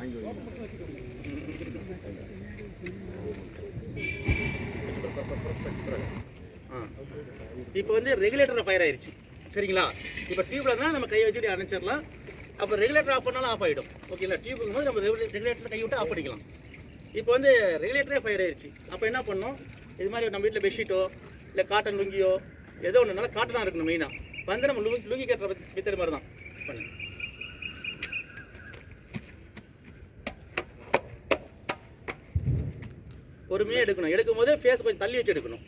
வாங்கி இப்போ வந்து ரெகுலேட்டர் ஃபயர் ஆயிருச்சு. சரிங்களா? இப்போ டியூப்ல தான் நம்ம கையை வச்சுட்டு அணைச்சிடலாம். அப்போ ரெகுலேட்டர் ஆஃப் பண்ணாலும் ஆஃப் ஆகிடும் ஓகேங்களா? டியூபுங்கும் போது நம்ம ரெகுலேட்டர் கை விட்டு ஆஃப் பண்ணிக்கலாம். இப்போ வந்து ரெகுலேட்டரே ஃபயர் ஆயிருச்சு. அப்போ என்ன பண்ணோம் இது மாதிரி நம்ம வீட்டில் பெட்ஷீட்டோ இல்லை காட்டன் லுங்கியோ ஏதோ ஒன்றுனாலும் காட்டனாக இருக்கணும் மெயினாக வந்து நம்ம லுங்கி லுங்கி கட்டுற வித்தற மாதிரி தான். பண்ணுங்க பொறுமையாக எடுக்கணும். எடுக்கும் போது ஃபேஸ் கொஞ்சம் தள்ளி வச்சு எடுக்கணும்.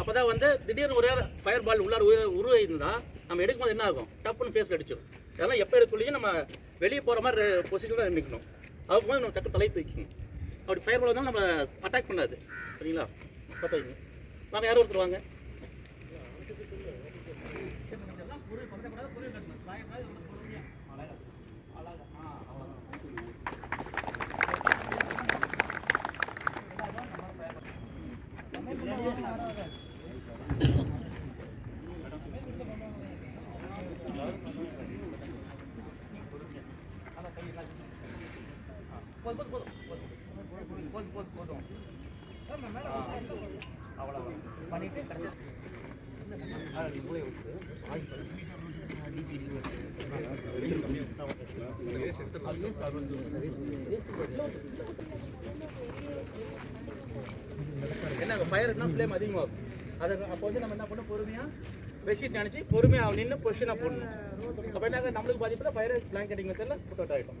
அப்போ தான் வந்து திடீர்னு ஒரு ஃபயர் பால் உள்ளார உருவாயிருந்தால் நம்ம எடுக்கும்போது என்ன ஆகும்? டப்புன்னு ஃபேஸில் அடிச்சிடும் இதெல்லாம் எப்போ எடுக்கலையும் நம்ம வெளியே போகிற மாதிரி பொசிஷனில் நிற்கணும் அதுக்கு போது நம்ம டக்கு தலை தூக்கிக்கணும். அப்படி ஃபயர் பால் வந்தாலும் நம்ம அட்டாக் பண்ணாது. சரிங்களா? பார்த்துக்கணும் வாங்க யாரும் ஒருத்தர் வாங்க. போதும் போதும் போதும் போதும். போதும் போதும் அவ்வளோதான் பண்ணிட்டு கடைசியா என்ன ஃபயர்னா ஃப்ளேம் அதிகமாகும். அதை அப்போ வந்து நம்ம என்ன பண்ணணும்? பொறுமையாக பெட்ஷீட் நினச்சி பொறுமையாக நின்று பொசிஷனாக போடணும். அப்போ என்ன நம்மளுக்கு பாதிப்பில் ஃபயர் பிளாங்கெட்டிங் மெத்தடில் புட் அவுட் ஆகிட்டோம்